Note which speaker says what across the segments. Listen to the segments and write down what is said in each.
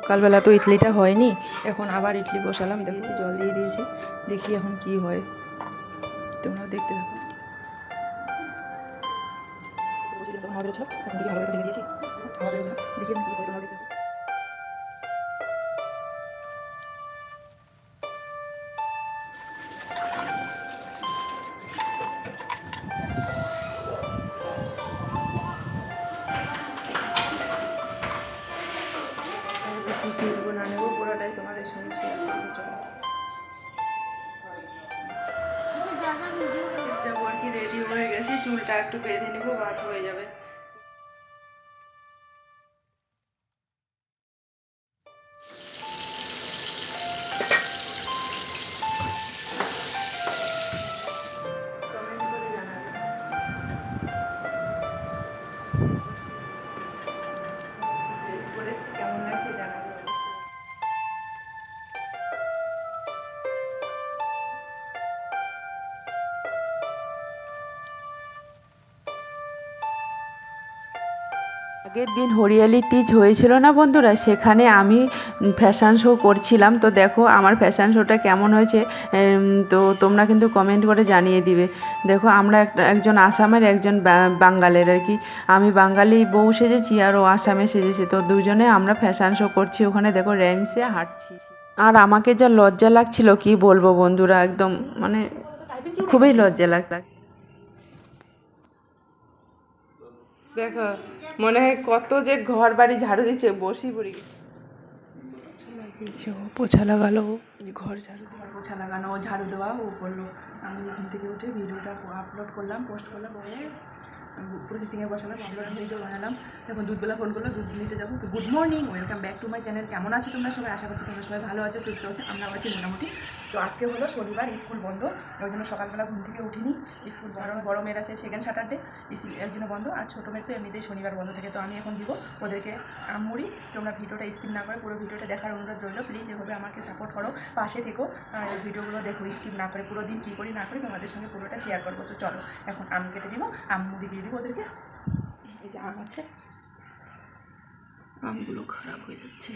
Speaker 1: সকালবেলা তো ইডলিটা হয়নি এখন আবার ইডলি বসালাম দেখেছি জল দিয়ে দিয়েছি দেখি এখন কি হয় তোমরাও দেখতে থাকো। দেখি কি হয়, তোমরা দেখতে একটু বেঁধে নেব গাছ হয়ে যাবে।
Speaker 2: আগের দিন হরিয়ালি তিজ হয়েছিল না বন্ধুরা? সেখানে আমি ফ্যাশন শো করছিলাম। তো দেখো আমার ফ্যাশান শোটা কেমন হয়েছে তো তোমরা কিন্তু কমেন্ট করে জানিয়ে দিবে। দেখো আমরা একটা, একজন আসামের একজন বা- বাঙালির আর কি। আমি বাঙালি বউ সেজেছি আর ও আসামে সেজেছে। তো দুজনে আমরা ফ্যাশান শো করছি। ওখানে দেখো র্যামসে হাঁটছি। আর আমাকে যা লজ্জা লাগছিল, কি বলব বন্ধুরা? একদম মানে খুবই লজ্জা লাগতো
Speaker 1: দেখো মনে হয় কত যে ঘর বাড়ি ঝাড়ু দিচ্ছে বসি পড়ি। ও পোছা লাগালো ঘর ঝাড়ু ঘর পোছা লাগানো ও ঝাড়ু দেওয়া ও করল আমি এখান থেকে উঠে ভিডিওটা আপলোড করলাম পোস্ট করলাম করে প্রসেসিংয়ে বসালাম আপলোড ভিডিও বানালাম। এখন দুধবেলা ফোন করল দুধ নিতে যাব। তো good morning welcome back to my channel কেমন আছো তোমরা সবাই? আশা করছি তোমরা সবাই ভালো আছো সুস্থ আছো আমরা আছি মোটামুটি। তো আজকে হলো শনিবার, স্কুল বন্ধ। ওই জন্য সকালবেলা ঘুম থেকে উঠিনি। স্কুল বড় বড় মেয়ের আছে সেকেন্ড স্যাটারডে এর জন্য বন্ধ। আর ছোটো মেয়ের তো এমনিতেই শনিবার বন্ধ থাকে। তো আমি এখন দিব। ওদেরকে আমুড়ি তোমরা ভিডিওটা স্কিপ না করে পুরো ভিডিওটা দেখার অনুরোধ রইল। প্লিজ এভাবে আমাকে সাপোর্ট করো। পাশে থেকো। আর ভিডিওগুলো দেখো স্কিপ না করে পুরো দিন কী করি না করি, তোমাদের সঙ্গে পুরোটা শেয়ার করব। তো চলো, এখন আম কেটে দিব, আম মুড়ি দিয়ে দিব ওদেরকে। এই যে আম আছে। আমগুলো খারাপ হয়ে যাচ্ছে।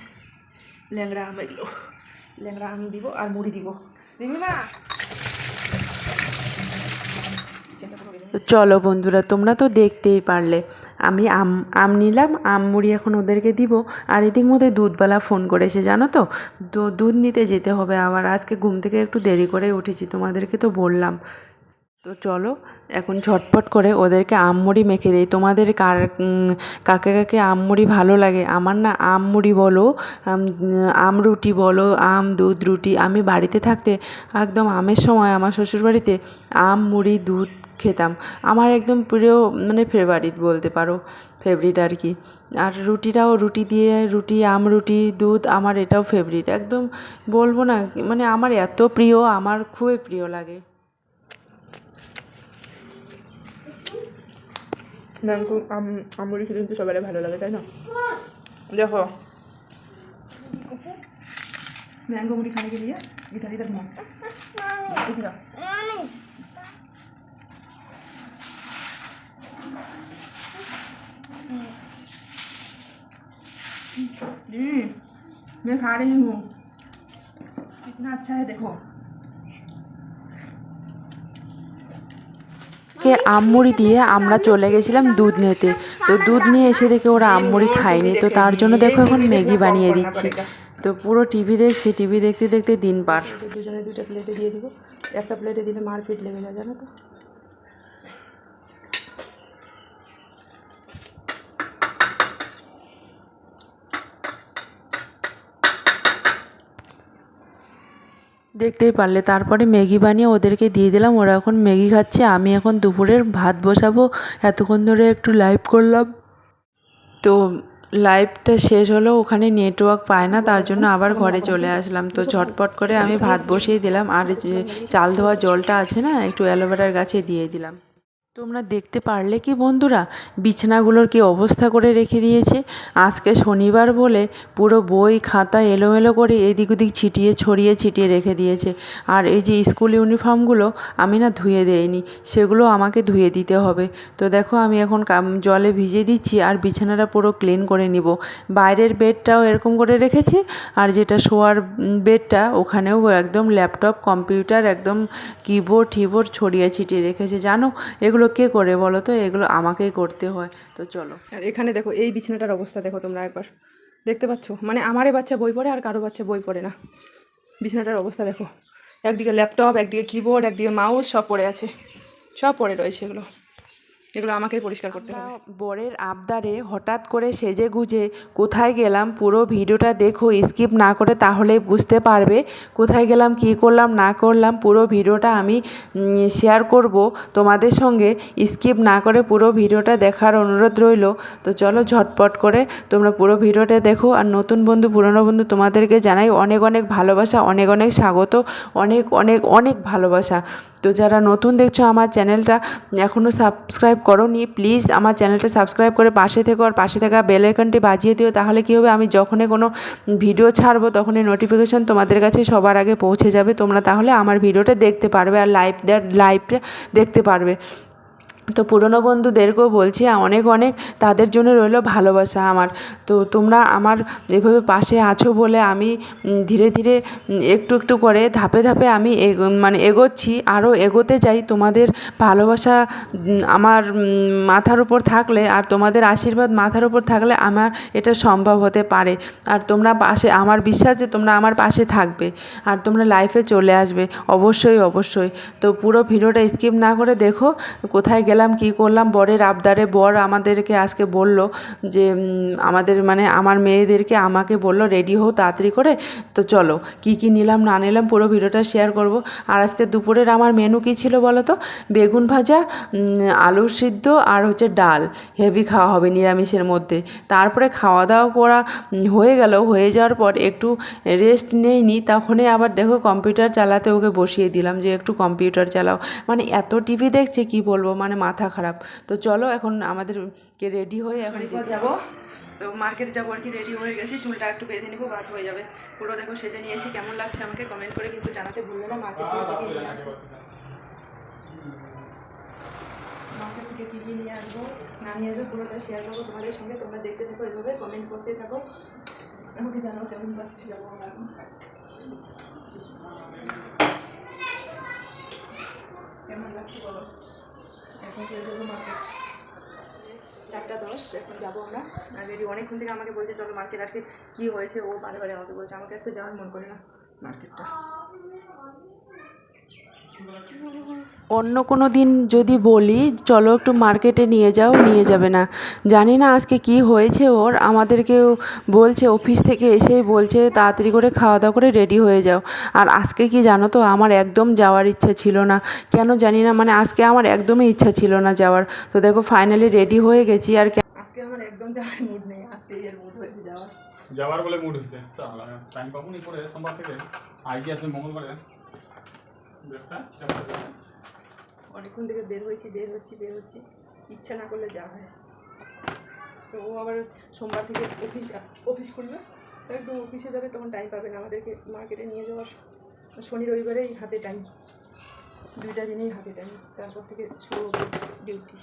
Speaker 1: ল্যাংড়া আম এগুলো। ল্যাংড়া আম দিব আর মুড়ি দিব রিমিমা
Speaker 2: চলো বন্ধুরা, তোমরা তো দেখতেই পারলে। আমি আম আম নিলাম, আম মুড়ি এখন ওদেরকে দিব, আর এদিক মধ্যে দুধওয়ালা ফোন করেছে, জানো তো? দুধ নিতে যেতে হবে আবার। আজকে ঘুম থেকে একটু দেরি করে উঠেছি, তোমাদেরকে তো বললাম। তো চলো, এখন ঝটপট করে ওদেরকে আম মুড়ি মেখে দিই। তোমাদের কার কাকে কাকে আম মুড়ি ভালো লাগে? আমার না আম মুড়ি বলো, আম আম রুটি বলো, আম, দুধ, রুটি। আমি বাড়িতে থাকতে একদম আমের সময় আমার শ্বশুরবাড়িতে আম মুড়ি দুধ খেতাম। আমার একদম প্রিয় মানে ফেভারিট বলতে পারো ফেভারিট আর কি। আর রুটিটাও, রুটি দিয়ে রুটি, আম রুটি, দুধ আমার এটাও ফেভারিট একদম বলব না মানে আমার এত প্রিয়, আমার খুবই প্রিয় লাগে।
Speaker 1: ম্যাঙ্গো আম আমুড়ি খেতে কিন্তু সবারই ভালো লাগে তাই না দেখো ম্যাঙ্গো মুড়ি खाने के लिए इधर इधर घुमाओ इधर जी मैं खा रही हूँ कितना अच्छा है देखो
Speaker 2: কে আমমুড়ি দিয়ে আমরা চলে গেছিলাম দুধ নিতে। তো দুধ নিয়ে এসে দেখে ওরা আমমুড়ি খায়নি। তো তার জন্য দেখো এখন ম্যাগি বানিয়ে দিচ্ছি। তো পুরো টিভি দেখছি, টিভি দেখতে দেখতে দিন পার।
Speaker 1: দুজনে দুটো প্লেটে দিয়ে দিব। একটা প্লেটে দিলে মারপিট লেগে যায়, জানো তো?
Speaker 2: দেখতেই পারলে। তারপরে ম্যাগি বানিয়ে ওদেরকে দিয়ে দিলাম। ওরা এখন ম্যাগি খাচ্ছে। আমি এখন দুপুরের ভাত বসাবো। এতক্ষণ ধরে একটু লাইভ করলাম। তো লাইভটা শেষ হলো। ওখানে নেটওয়ার্ক পায় না। তার জন্য আবার ঘরে চলে আসলাম। তো ঝটপট করে আমি ভাত বসিয়ে দিলাম। আর যে চাল ধোয়া জলটা আছে না, একটু অ্যালোভেরার গাছে দিয়ে দিলাম। তোমরা দেখতে পারলে কি বন্ধুরা? বিছানাগুলোর কি অবস্থা করে রেখে দিয়েছে? আজকে শনিবার বলে পুরো বই, খাতা এলোমেলো করে এদিক ওদিক ছিটিয়ে, ছড়িয়ে, ছিটিয়ে রেখে দিয়েছে। আর এই যে স্কুল ইউনিফর্মগুলো আমি না ধুয়ে দেইনি, সেগুলো আমাকে ধুয়ে দিতে হবে। তো দেখো, আমি এখন জলে ভিজিয়ে দিচ্ছি আর বিছানাটা পুরো ক্লিন করে নিব। বাইরের বেডটাও এরকম করে রেখেছি, আর যেটা শোয়ার বেডটা ওখানেও একদম ল্যাপটপ, কম্পিউটার, একদম কিবোর্ড টিবোর্ড ছড়িয়ে ছিটিয়ে রেখেছে। জানো, এগুলো কে করে বলো তো? এগুলো আমাকেই করতে হয়। তো চলো।
Speaker 1: আর এখানে দেখো, এই বিছানাটার অবস্থা দেখো তোমরা একবার। দেখতে পাচ্ছ? মানে আমারে বাচ্চা বই পড়ে আর কারও বাচ্চা বই পড়ে না। বিছানাটার অবস্থা দেখো। একদিকে ল্যাপটপ একদিকে কিবোর্ড একদিকে মাউস সব পড়ে আছে। সব পড়ে রয়েছে এগুলো। এগুলো আমাকে পরিষ্কার করতে হবে।
Speaker 2: বরের আবদারে হঠাৎ করে সেজে গুজে কোথায় গেলাম পুরো ভিডিওটা দেখো স্কিপ না করে তাহলে বুঝতে পারবে কোথায় গেলাম কী করলাম না করলাম পুরো ভিডিওটা আমি শেয়ার করব তোমাদের সঙ্গে। স্কিপ না করে পুরো ভিডিওটা দেখার অনুরোধ রইল। তো চলো ঝটপট করে তোমরা পুরো ভিডিওটা দেখো। আর নতুন বন্ধু পুরনো বন্ধু তোমাদেরকে জানাই অনেক অনেক ভালোবাসা অনেক অনেক স্বাগত অনেক অনেক অনেক ভালোবাসা। তো যারা নতুন দেখছ আমার চ্যানেলটা এখনও সাবস্ক্রাইব করোনি প্লিজ আমার চ্যানেলটা সাবস্ক্রাইব করে পাশে থেকো আর পাশে থাকা বেল আইকনটি বাজিয়ে দিও, তাহলে কী হবে? আমি যখনই কোনো ভিডিও ছাড়বো, তখনই নোটিফিকেশন তোমাদের কাছে সবার আগে পৌঁছে যাবে। তোমরা তাহলে আমার ভিডিওটা দেখতে পারবে আর লাইভ লাইভটা দেখতে পারবে। তো পুরনো বন্ধুদেরকেও বলছি, অনেক অনেক তাদের জন্য রইল ভালোবাসা আমার। তো তোমরা আমার এভাবে পাশে আছো বলে আমি ধীরে ধীরে একটু একটু করে ধাপে ধাপে আমি মানে এগোচ্ছি আরও এগোতে যাই তোমাদের ভালোবাসা আমার মাথার উপর থাকলে আর তোমাদের আশীর্বাদ মাথার উপর থাকলে আমার এটা সম্ভব হতে পারে। আর তোমরা পাশে, আমার বিশ্বাস যে তোমরা আমার পাশে থাকবে আর তোমরা লাইফে চলে আসবে। অবশ্যই অবশ্যই। তো পুরো ভিডিওটা স্কিপ না করে দেখো, কোথায় গেলাম, কী করলাম? বরের আবদারে বর আমাদেরকে আজকে বলল যে আমাদের মানে আমার মেয়েদেরকে আমাকে বলল, রেডি হও তাড়াতাড়ি করে, তো চলো। কি কি নিলাম, না নিলাম পুরো ভিডিওটা শেয়ার করব। আর আজকে দুপুরের আমার মেনু কী ছিল বলো তো? বেগুন ভাজা আলু সিদ্ধ আর হচ্ছে ডাল। হেভি খাওয়া হবে নিরামিষের মধ্যে। তারপরে খাওয়া দাওয়া করা হয়ে গেল। হয়ে যাওয়ার পর একটু রেস্ট নেই নি তখনই আবার দেখো কম্পিউটার চালাতে ওকে বসিয়ে দিলাম যে, একটু কম্পিউটার চালাও। মানে এত টিভি দেখছে, কি বলব? মানে মাথা খারাপ। তো চলো এখন আমাদেরকে রেডি হয়ে এখন
Speaker 1: যাব। তো মার্কেট যাব আর কি রেডি হয়ে গেছি। চুলটা একটু বেঁধে নিবো গাছ হয়ে যাবে। পুরো দেখো সেজে নিয়েছি কেমন লাগছে আমাকে কমেন্ট করে কিন্তু জানাতে ভুলবে না মার্কেট থেকে কী নিয়ে আসব? মার্কেট থেকে কী কী নিয়ে আসব? না নিয়ে আসব পুরোটা শেয়ার করব তোমাদের সঙ্গে। তোমরা দেখতে থাকো এভাবে কমেন্ট করতে থাকো। আমাকে জানাও কেমন লাগছে যাব এখন। কেমন লাগছে বলো? এখন চলে যাব মার্কেট চারটা দশ, এখন যাব আমরা। আর রেডি অনেকক্ষণ থেকে আমাকে বলছে, চলো মার্কেট আজকে কী হয়েছে? ও বারে বারে আমাকে বলছে, আমাকে আজকে যাওয়ার মন করে না মার্কেটটা
Speaker 2: অন্য কোনো দিন যদি বলি চলো একটু মার্কেটে নিয়ে যাও নিয়ে যাবে না। জানি না আজকে কি হয়েছে ওর আমাদেরকেও বলছে অফিস থেকে এসেই বলছে তাড়াতাড়ি করে খাওয়া দাওয়া করে রেডি হয়ে যাও। আর আজকে কি জানো তো আমার একদম যাওয়ার ইচ্ছা ছিল না। কেন জানি না মানে আজকে আমার একদমই ইচ্ছা ছিল না যাওয়ার। তো দেখো ফাইনালি রেডি হয়ে গেছি আর
Speaker 1: আজকে আমার একদম যাওয়ার মুড নেই আজকে এর মুড হয়েছে যাওয়ার।
Speaker 3: যাওয়ার বলে মুড চাল টাইম পাবো নি করে সোমবার থেকে। আজকে আসবে মঙ্গলবারে ডেটটা সেটা বলে দেবে।
Speaker 1: অনেকক্ষণ থেকে বের হয়েছি, বের হচ্ছি বের হচ্ছি। ইচ্ছা না করলে যা হয় তো ও আবার সোমবার থেকে অফিস অফিস খুলবে। একদম অফিসে যাবে, তখন টাইম পাবে না। আমাদেরকে মার্কেটে নিয়ে যাওয়ার। শনি, রবিবারেই হাতে টাইম দুইটা দিনেই হাতে টাইম তারপর থেকে শুরু ডিউটি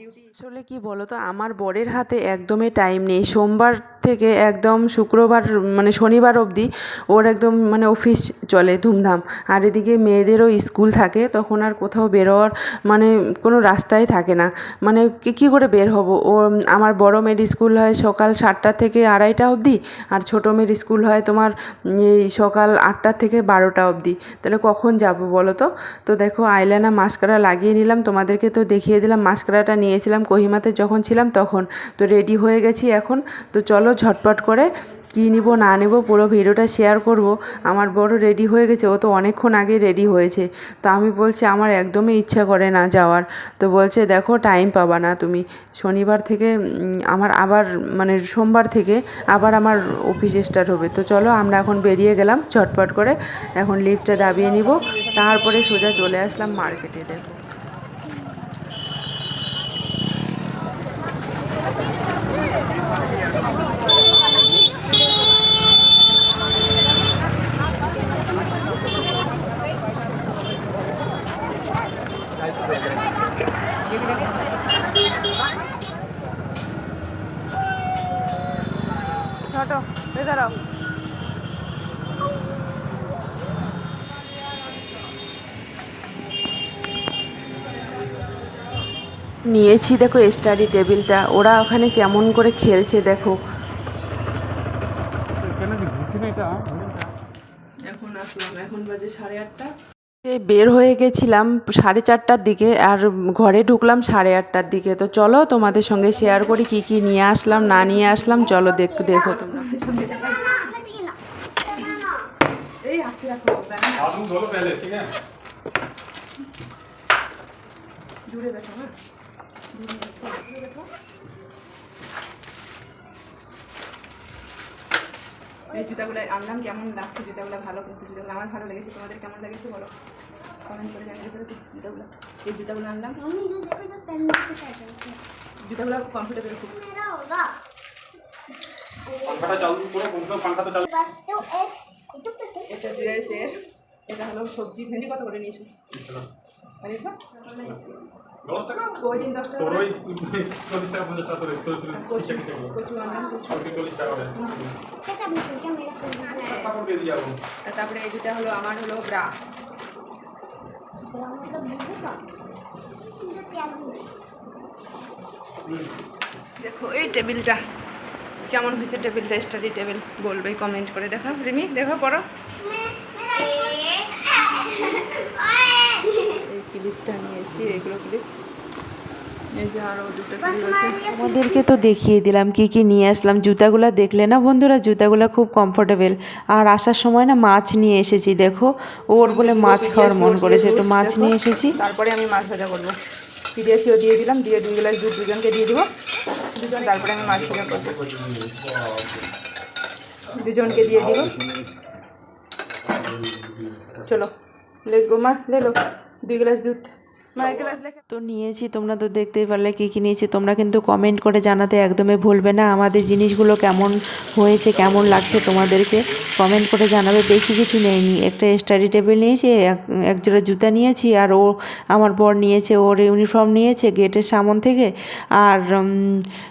Speaker 1: ডিউটি
Speaker 2: আসলে কি বলো তো আমার বরের হাতে একদমই টাইম নেই। সোমবার থেকে একদম শুক্রবার মানে শনিবার অবধি ওর একদম মানে অফিস চলে ধুমধাম। আর এদিকে মেয়েদেরও স্কুল থাকে, তখন আর কোথাও বেরোয়ার মানে কোনো রাস্তাই থাকে না। মানে কি- করে বের হব? ও, আমার বড় মেয়ের স্কুল হয় সকাল সাতটা থেকে আড়াইটা অবধি, আর ছোটো মেয়ের স্কুল হয় তোমার, এই সকাল আটটা থেকে বারোটা অবধি। তাহলে কখন যাব বলো তো তো দেখো আইলাইনার মাস্কারা লাগিয়ে নিলাম। তোমাদেরকে তো দেখিয়ে দিলাম মাস্কারাটা নিয়েছিলাম, কোহিমাতে যখন ছিলাম তখন। তো রেডি হয়ে গেছি এখন। তো চলো ঝটপট করে কী নিব, না নেব, পুরো ভিডিওটা শেয়ার করব। আমার বড় রেডি হয়ে গেছে, ও তো অনেকক্ষণ আগে রেডি হয়েছে। তো আমি বলছি, আমার একদমই ইচ্ছা করে না যাওয়ার। তো বলছে, দেখো টাইম পাবা না তুমি। শনিবার থেকে আমার আবার মানে সোমবার থেকে আবার আমার অফিস স্টার্ট হবে। তো চলো, আমরা এখন বেরিয়ে গেলাম। ঝটপট করে এখন লিফটটা দাবিয়ে নিব। তারপরে সোজা চলে আসলাম মার্কেটে দেখো। নিয়েছি দেখো স্টাডি টেবিলটা ওরা ওখানে কেমন করে খেলছে দেখো। বের হয়ে গেছিলাম সাড়ে চারটার দিকে আর ঘরে ঢুকলাম সাড়ে আটটার দিকে। তো চলো তোমাদের সঙ্গে শেয়ার করি কি কি নিয়ে আসলাম না নিয়ে আসলাম চলো দেখ দেখো তোমরা।
Speaker 1: দূরে এই জুতাগুলো আনলাম কেমন লাগছে জুতাগুলো? ভালো কিন্তু জুতাগুলো আমার ভালো লেগেছে। তোমাদের কেমন লেগেছে বলো? কমেন্ট করে জানিয়ে দেবে জুতাগুলো। এই জুতাগুলো আনলাম। জুতাগুলো কমফোর্টেবল খুব।
Speaker 4: পাখাটা চালু করে পাখাটা চালু
Speaker 1: এটা ড্রেসের এটা হলো সবজি ভেন্ডি কত করে নিয়েছো?
Speaker 3: দশ
Speaker 1: কচু কচু
Speaker 3: চল্লিশ
Speaker 1: তারপরে এই দুটা হলো আমার হলো ব্রা। দেখো এই টেবিলটা। কেমন হয়েছে টেবিলটা স্টাডি টেবিল বলবে কমেন্ট করে দেখো রিমি দেখো পড়ো। এই ক্লিপটা নিয়েছি ক্লিপ।
Speaker 2: আমাদেরকে তো দেখিয়ে দিলাম কি কি নিয়ে আসলাম। জুতাগুলো দেখলে না বন্ধুরা জুতাগুলো খুব কমফোর্টেবল আর আসার সময় না মাছ নিয়ে এসেছি দেখো। ওর বলে মাছ খাওয়ার মন করেছে একটু মাছ নিয়ে এসেছি।
Speaker 1: তারপরে আমি মাছ ভাজা করব। পিডিএসিও দিয়ে দিলাম দিয়ে দুই গ্লাস দুধ দুজনকে দিয়ে দিব। দুজন তারপরে আমি মাছ ভাজা করব। দুজনকে দিয়ে দিব। চলো। les goma, lelo, Douglas Dutt.
Speaker 2: তো নিয়েছি, তোমরা তো দেখতেই পারলে কী কী নিয়েছি। তোমরা কিন্তু কমেন্ট করে জানাতে একদমই ভুলবে না। আমাদের জিনিসগুলো কেমন হয়েছে, কেমন লাগছে তোমাদেরকে কমেন্ট করে জানাবে। বেশি কিছু নেয়নি একটা স্টাডি টেবিল নিয়েছি, এক- জোড়া জুতা নিয়েছি, আর ও আমার বর নিয়েছে, ওর ইউনিফর্ম নিয়েছে গেটের সামন থেকে। আর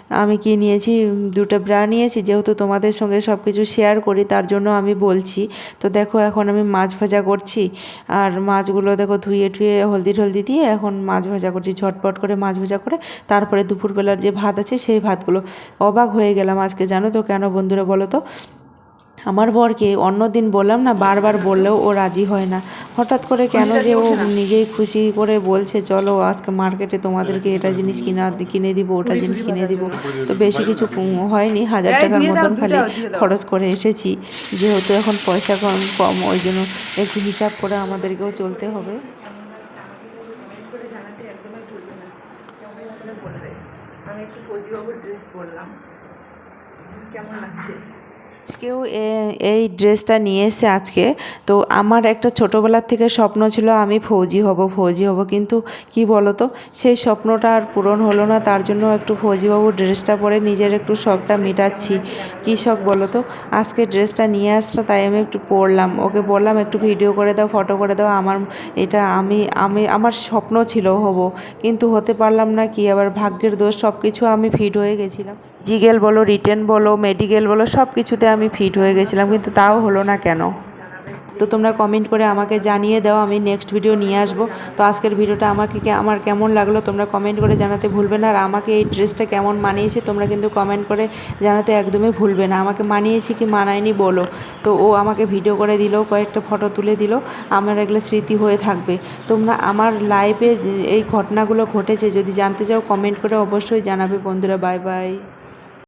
Speaker 2: আমি কি নিয়েছি, দুটো ব্রা নিয়েছি, যেহেতু তোমাদের সঙ্গে সব কিছু শেয়ার করি, তার জন্য আমি বলছি। তো দেখো, এখন আমি মাছ ভাজা করছি। আর মাছগুলো দেখো ধুয়ে টুয়ে হলদি টলদি দিয়ে এখন মাছ ভাজা করছি ঝটপট করে মাছ ভাজা করে তারপরে দুপুরবেলার যে ভাত আছে সেই ভাতগুলো। অবাক হয়ে গেলাম আজকে জানো তো কেন বন্ধুরা বলো তো? আমার বরকে অন্য দিন বললাম না বারবার বললেও ও রাজি হয় না। হঠাৎ করে কেন যে ও নিজেই খুশি করে বলছে চলো আজকে মার্কেটে তোমাদেরকে এটা জিনিস কিনা কিনে দিব ওটা জিনিস কিনে দিব। তো বেশি কিছু হয়নি হাজার টাকার মতন খালি। খরচ করে এসেছি। যেহেতু এখন পয়সা কম কম ওই জন্য একটু হিসাব করে আমাদেরকেও চলতে হবে
Speaker 1: আমি একটু ফৌজিবাবুর পরলাম কেমন লাগছে?
Speaker 2: আজকেও এই ড্রেসটা নিয়ে এসে আজকে। তো আমার একটা ছোটোবেলার থেকে স্বপ্ন ছিল আমি ফৌজি হব ফৌজি হব। কিন্তু কি বলো তো সেই স্বপ্নটা আর পূরণ হলো না। তার জন্য একটু ফৌজিবাবুর ড্রেসটা পরে নিজের একটু শখটা মেটাচ্ছি। কী শখ বলো তো আজকে ড্রেসটা নিয়ে আসলো, তাই আমি একটু পরলাম। ওকে বললাম, একটু ভিডিও করে দাও, ফটো করে দাও। আমার, এটা আমি আমি, আমার স্বপ্ন ছিল হব। কিন্তু হতে পারলাম না, কি আবার ভাগ্যের দোষ সব কিছু আমি ফিট হয়ে গেছিলাম। জিগেল বলো, রিটেন বলো, মেডিকেল বলো সব কিছুতে আমি ফিট হয়ে গেছিলাম, কিন্তু তাও হলো না কেন? তো তোমরা কমেন্ট করে আমাকে জানিয়ে দাও, আমি নেক্সট ভিডিও নিয়ে আসব। তো আজকের ভিডিওটা আমাকে আমার কেমন লাগল তোমরা কমেন্ট করে জানাতে ভুলবে না, আর আমাকে এই ড্রেসটা কেমন মানিয়েছে তোমরা কিন্তু কমেন্ট করে জানাতে একদমই ভুলবে না। আমাকে মানিয়েছি কি মানায়নি বলো। তো ও আমাকে ভিডিও করে দিল, কয়েকটা ফটো তুলে দিল, আমার এগুলো স্মৃতি হয়ে থাকবে। তোমরা আমার লাইফে এই ঘটনাগুলো ঘটেছে, যদি জানতে চাও কমেন্ট করে অবশ্যই জানাবে। বন্ধুরা, বাই বাই।